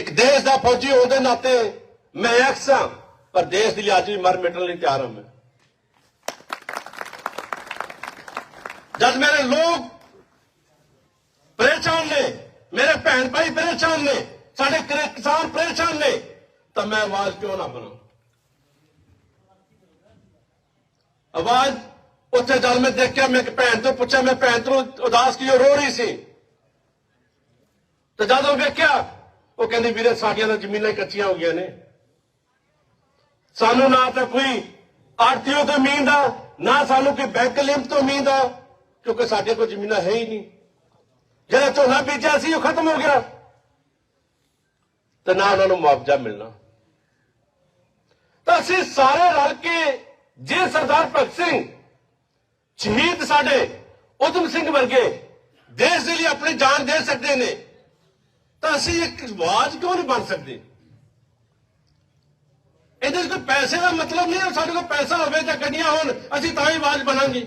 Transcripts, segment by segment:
ਇੱਕ ਦੇਸ਼ ਦਾ ਫੌਜੀ ਹੋਣ ਦੇ ਨਾਤੇ ਮੈਂ ਐਕਸਾਂ ਪਰ ਦੇਸ਼ ਦੀ ਲਈ ਵੀ ਮਰ ਮਿਟਣ ਲਈ ਤਿਆਰ ਹਾਂ ਮੈਂ। ਜਦ ਮੇਰੇ ਲੋਕ ਪਰੇਸ਼ਾਨ ਨੇ, ਮੇਰੇ ਭੈਣ ਭਾਈ ਪਰੇਸ਼ਾਨ ਨੇ, ਸਾਡੇ ਕਿਸਾਨ ਪਰੇਸ਼ਾਨ ਨੇ, ਤਾਂ ਮੈਂ ਆਵਾਜ਼ ਕਿਉਂ ਨਾ ਬਣਾ ਆਵਾਜ਼ ਉੱਥੇ ਜਦ ਮੈਂ ਦੇਖਿਆ, ਮੈਂ ਇੱਕ ਭੈਣ ਤੋਂ ਪੁੱਛਿਆ, ਮੈਂ ਭੈਣ ਤੋਂ ਉਦਾਸ ਕਿਉਂ ਰੋ ਰਹੀ ਸੀ। ਤੇ ਜਦ ਉਹ ਵੇਖਿਆ ਉਹ ਕਹਿੰਦੀ, ਵੀਰੇ, ਸਾਡੀਆਂ ਤਾਂ ਜ਼ਮੀਨਾਂ ਕੱਚੀਆਂ ਹੋ ਗਈਆਂ ਨੇ। ਸਾਨੂੰ ਨਾ ਤਾਂ ਕੋਈ ਆਰਟੀਓ ਤੋਂ ਉਮੀਦ ਆ, ਨਾ ਸਾਨੂੰ ਕੋਈ ਬੈਂਕ ਲਿੰਕ ਤੋਂ ਉਮੀਦ ਆ, ਕਿਉਂਕਿ ਸਾਡੇ ਕੋਲ ਜ਼ਮੀਨਾਂ ਹੈ ਹੀ ਨਹੀਂ। ਜਿਹੜਾ ਝੋਨਾ ਬੀਜਿਆ ਸੀ, ਉਹ ਖਤਮ ਹੋ ਗਿਆ। ਤੇ ਨਾ ਉਹਨਾਂ ਨੂੰ ਮੁਆਵਜ਼ਾ ਮਿਲਣਾ। ਤਾਂ ਅਸੀਂ ਸਾਰੇ ਰਲ ਕੇ ਜੇ ਸਰਦਾਰ ਭਗਤ ਸਿੰਘ, ਸ਼ਹੀਦ ਸਾਡੇ ਉਦਮ ਸਿੰਘ ਵਰਗੇ ਦੇਸ਼ ਦੇ ਲਈ ਆਪਣੀ ਜਾਨ ਦੇ ਸਕਦੇ ਨੇ ਤਾਂ ਅਸੀਂ ਇੱਕ ਆਵਾਜ਼ ਕਿਉਂ ਨਹੀਂ ਬਣ ਸਕਦੇ? ਇਹਦੇ 'ਚ ਕੋਈ ਪੈਸੇ ਦਾ ਮਤਲਬ ਨਹੀਂ ਹੈ ਸਾਡੇ ਕੋਲ ਪੈਸਾ ਹੋਵੇ ਜਾਂ ਗੱਡੀਆਂ ਹੋਣ, ਅਸੀਂ ਤਾਂ ਹੀ ਆਵਾਜ਼ ਬਣਾਂਗੇ।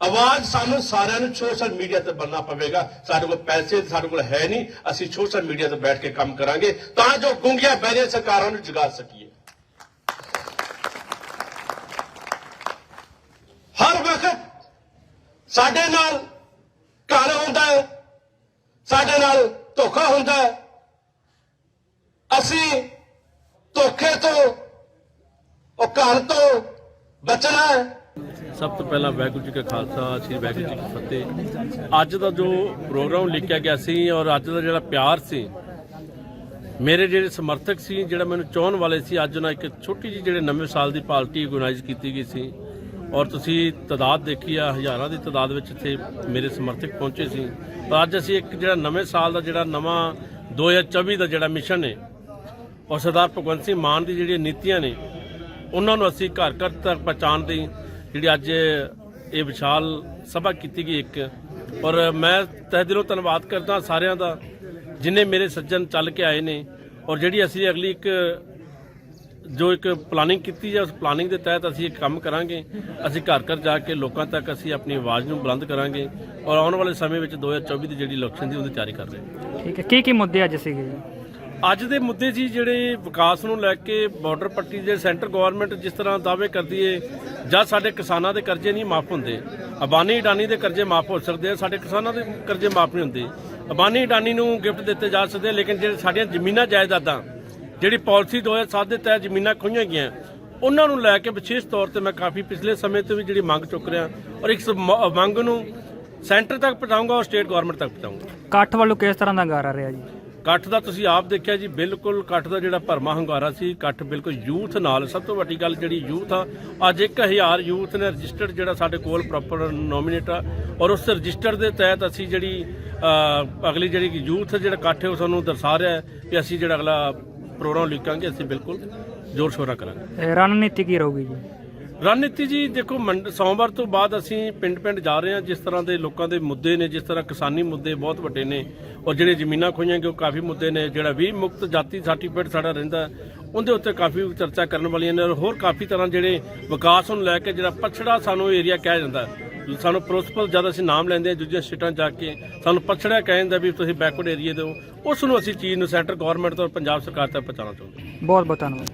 ਆਵਾਜ਼ ਸਾਨੂੰ ਸਾਰਿਆਂ ਨੂੰ ਸੋਸ਼ਲ ਮੀਡੀਆ ਤੇ ਬਣਨਾ ਪਵੇਗਾ। ਸਾਡੇ ਕੋਲ ਪੈਸੇ ਸਾਡੇ ਕੋਲ ਹੈ ਨਹੀਂ, ਅਸੀਂ ਸੋਸ਼ਲ ਮੀਡੀਆ ਤੇ ਬੈਠ ਕੇ ਕੰਮ ਕਰਾਂਗੇ, ਤਾਂ ਜੋ ਗੁੰਗੀਆਂ ਬੈਰੀਆਂ ਸਰਕਾਰਾਂ ਨੂੰ ਜਗਾ ਸਕੀਏ। ਹਰ ਵਕਤ ਸਾਡੇ ਨਾਲ ਸਾਡੇ ਨਾਲ ਧੋਖਾ ਹੁੰਦਾ ਅਸੀਂ ਧੋਖੇ ਤੋਂ ਉਹ ਘਰ ਤੋਂ ਬਚਣਾ ਸਭ ਤੋਂ ਪਹਿਲਾਂ ਵਾਹਿਗੁਰੂ ਜੀ ਕਾ ਖਾਲਸਾ, ਸ੍ਰੀ ਵਾਹਿਗੁਰੂ ਜੀ ਕੀ ਫਤਿਹ। ਅੱਜ ਦਾ ਜੋ ਪ੍ਰੋਗਰਾਮ ਲਿਖਿਆ ਗਿਆ ਸੀ ਔਰ ਅੱਜ ਦਾ ਜਿਹੜਾ ਪਿਆਰ ਸੀ, ਮੇਰੇ ਜਿਹੜੇ ਸਮਰਥਕ ਸੀ, ਜਿਹੜਾ ਮੈਨੂੰ ਚਾਹਣ ਵਾਲੇ ਸੀ, ਅੱਜ ਉਹਨਾਂ ਇੱਕ ਛੋਟੀ ਜਿਹੀ ਜਿਹੜੇ ਨਵੇਂ ਸਾਲ ਦੀ ਪਾਰਟੀ ਆਰਗੇਨਾਈਜ਼ ਕੀਤੀ ਗਈ ਸੀ ਔਰ ਤੁਸੀਂ ਤਾਦਾਦ ਦੇਖੀ ਆ, ਹਜ਼ਾਰਾਂ ਦੀ ਤਾਦਾਦ ਵਿੱਚ ਇੱਥੇ ਮੇਰੇ ਸਮਰਥਕ ਪਹੁੰਚੇ ਸੀ। ਪਰ ਅੱਜ ਅਸੀਂ ਇੱਕ ਜਿਹੜਾ ਨਵੇਂ ਸਾਲ ਦਾ ਜਿਹੜਾ ਨਵਾਂ 2024 ਦਾ ਜਿਹੜਾ ਮਿਸ਼ਨ ਹੈ ਔਰ ਸਰਦਾਰ ਭਗਵੰਤ ਸਿੰਘ ਮਾਨ ਦੀ ਜਿਹੜੀਆਂ ਨੀਤੀਆਂ ਨੇ, ਉਹਨਾਂ ਨੂੰ ਅਸੀਂ ਘਰ ਘਰ ਤੱਕ ਪਹੁੰਚਾਉਣ ਦੀ ਜਿਹੜੀ ਅੱਜ ਇਹ ਵਿਸ਼ਾਲ ਸਭਾ ਕੀਤੀ ਗਈ ਇੱਕ। ਔਰ ਮੈਂ ਤਹਿ ਦਿਲੋਂ ਧੰਨਵਾਦ ਕਰਦਾ ਸਾਰਿਆਂ ਦਾ, ਜਿਨੇ ਮੇਰੇ ਸੱਜਣ ਚੱਲ ਕੇ ਆਏ ਨੇ, ਔਰ ਜਿਹੜੀ ਅਸੀਂ ਅਗਲੀ ਇੱਕ ਜੋ ਇੱਕ ਪਲਾਨਿੰਗ ਕੀਤੀ ਹੈ ਉਸ ਪਲਾਨਿੰਗ ਦੇ ਤਹਿਤ ਅਸੀਂ ਇੱਕ ਕੰਮ ਕਰਾਂਗੇ। ਅਸੀਂ ਘਰ ਘਰ ਜਾ ਕੇ ਲੋਕਾਂ ਤੱਕ ਅਸੀਂ ਆਪਣੀ ਆਵਾਜ਼ ਨੂੰ ਬੁਲੰਦ ਕਰਾਂਗੇ ਔਰ ਆਉਣ ਵਾਲੇ ਸਮੇਂ ਵਿੱਚ 2024 ਦੀ ਜਿਹੜੀ ਇਲੈਕਸ਼ਨ ਦੀ ਉਹਦੀ ਤਿਆਰੀ ਕਰ ਰਹੇ ਹਾਂ। ਠੀਕ ਹੈ। ਕੀ ਕੀ ਮੁੱਦੇ ਅੱਜ ਸੀਗੇ ਜੀ? ਅੱਜ ਦੇ ਮੁੱਦੇ ਜੀ ਜਿਹੜੇ ਵਿਕਾਸ ਨੂੰ ਲੈ ਕੇ ਬਾਰਡਰ ਪੱਟੀ ਦੇ ਸੈਂਟਰ ਗਵਰਨਮੈਂਟ ਜਿਸ ਤਰ੍ਹਾਂ ਦਾਅਵੇ ਕਰਦੀ ਏ ਜਦ ਸਾਡੇ ਕਿਸਾਨਾਂ ਦੇ ਕਰਜ਼ੇ ਨਹੀਂ ਮਾਫ ਹੁੰਦੇ। ਅਬਾਨੀ ਅਡਾਨੀ ਦੇ ਕਰਜ਼ੇ ਮਾਫ ਹੋ ਸਕਦੇ ਆ ਸਾਡੇ ਕਿਸਾਨਾਂ ਦੇ ਕਰਜ਼ੇ ਮਾਫ ਨਹੀਂ ਹੁੰਦੇ। ਅਬਾਨੀ ਅਡਾਨੀ ਨੂੰ ਗਿਫਟ ਦਿੱਤੇ ਜਾ ਸਕਦੇ ਲੇਕਿਨ ਜਿਹੜੇ ਸਾਡੀਆਂ ਜ਼ਮੀਨਾਂ ਜਾਇਦਾਦਾਂ ਜਿਹੜੀ ਪਾਲਿਸੀ 2007 ਦੇ ਤਹਿਤ ਜ਼ਮੀਨਾਂ ਖੋਈਆਂ ਗਈਆਂ ਉਹਨਾਂ ਨੂੰ ਲੈ ਕੇ ਵਿਸ਼ੇਸ਼ ਤੌਰ ਤੇ ਮੈਂ ਕਾਫੀ ਪਿਛਲੇ ਸਮੇਂ ਤੋਂ ਵੀ ਜਿਹੜੀ ਮੰਗ ਚੁੱਕ ਰਿਹਾ ਔਰ ਮ- ਮੰਗ ਨੂੰ ਸੈਂਟਰ ਤੱਕ ਪਹੁੰਚਾਊਂਗਾ ਔਰ ਸਟੇਟ ਗਵਰਨਮੈਂਟ ਤੱਕ ਪਹੁੰਚਾਊਂਗਾ ਇਕੱਠ ਵੱਲੋਂ ਕਿਸ ਤਰ੍ਹਾਂ ਦਾ ਗਾਰਾ ਰਿਹਾ ਜੀ? ਇਕੱਠ ਦਾ ਤੁਸੀਂ ਆਪ ਦੇਖਿਆ ਜੀ ਬਿਲਕੁਲ ਇਕੱਠ ਦਾ ਜਿਹੜਾ ਭਰਮਾ ਹੰਗਾਰਾ ਸੀ ਇਕੱਠ ਬਿਲਕੁਲ ਯੂਥ ਨਾਲ ਸਭ ਤੋਂ ਵੱਡੀ ਗੱਲ ਜਿਹੜੀ ਯੂਥ ਆ ਅੱਜ 1000 ਯੂਥ ਨੇ ਰਜਿਸਟਰਡ ਜਿਹੜਾ ਸਾਡੇ ਕੋਲ ਪ੍ਰੋਪਰ ਨੋਮੀਨੇਟ ਆ ਔਰ ਉਸ ਰਜਿਸਟਰ ਦੇ ਤਹਿਤ ਅਸੀਂ ਜਿਹੜੀ ਅਗਲੀ ਜਿਹੜੀ ਯੂਥ ਜਿਹੜਾ ਇਕੱਠ ਹੈ ਉਹ ਸਾਨੂੰ ਦਰਸਾ ਰਿਹਾ ਹੈ ਕਿ ਅਸੀਂ ਜਿਹੜਾ ਅਗਲਾ ਪ੍ਰੋਗਰਾਮ ਲਿਖਾਂਗੇ ਅਸੀਂ ਬਿਲਕੁਲ ਜ਼ੋਰ ਸ਼ੋਰਾ ਕਰਾਂਗੇ। ਇਹ ਰਣਨੀਤੀ ਕੀ ਰਹੂਗੀ ਜੀ? ਰਣਨੀਤੀ ਜੀ ਦੇਖੋ ਮੰਡ- ਸੋਮਵਾਰ ਤੋਂ ਬਾਅਦ ਅਸੀਂ ਪਿੰਡ-ਪਿੰਡ ਜਾ ਰਹੇ ਹਾਂ ਜਿਸ ਤਰ੍ਹਾਂ ਦੇ ਲੋਕਾਂ ਦੇ ਮੁੱਦੇ ਨੇ ਜਿਸ ਤਰ੍ਹਾਂ ਕਿਸਾਨੀ ਮੁੱਦੇ ਬਹੁਤ ਵੱਡੇ ਨੇ ਔਰ ਜਿਹੜੇ ਜ਼ਮੀਨਾਂ ਖੋਈਆਂ ਗਏ ਉਹ ਕਾਫੀ ਮੁੱਦੇ ਨੇ ਜਿਹੜਾ ਵੀ ਮੁਕਤ ਜਾਤੀ ਸਰਟੀਫਿਕੇਟ ਸਾਡਾ ਰਹਿੰਦਾ ਉਹਦੇ ਉੱਤੇ ਕਾਫੀ ਚਰਚਾ ਕਰਨ ਵਾਲੀਆਂ ਨੇ ਔਰ ਹੋਰ ਕਾਫੀ ਤਰ੍ਹਾਂ ਜਿਹੜੇ ਵਿਕਾਸ ਨੂੰ ਲੈ ਕੇ ਜਿਹੜਾ ਪਛੜਾ ਸਾਨੂੰ ਏਰੀਆ ਕਿਹਾ ਜਾਂਦਾ ਸਾਨੂੰ ਪ੍ਰਿੰਸੀਪਲ ਜਦ ਅਸੀਂ ਨਾਮ ਲੈਂਦੇ ਹਾਂ, ਦੂਜੀਆਂ ਸਟੇਟਾਂ ਜਾ ਕੇ ਸਾਨੂੰ ਪਛੜਿਆ ਕਹਿ ਜਾਂਦਾ ਵੀ ਤੁਸੀਂ ਬੈਕਵਰਡ ਏਰੀਆ ਦੇ ਹੋ। ਉਸ ਨੂੰ ਅਸੀਂ ਚੀਜ਼ ਨੂੰ ਸੈਂਟਰ ਗਵਰਨਮੈਂਟ ਤੋਂ ਪੰਜਾਬ ਸਰਕਾਰ ਤੱਕ ਪਹੁੰਚਾਉਣਾ ਚਾਹੁੰਦੇ ਬਹੁਤ ਬਹੁਤ ਧੰਨਵਾਦ।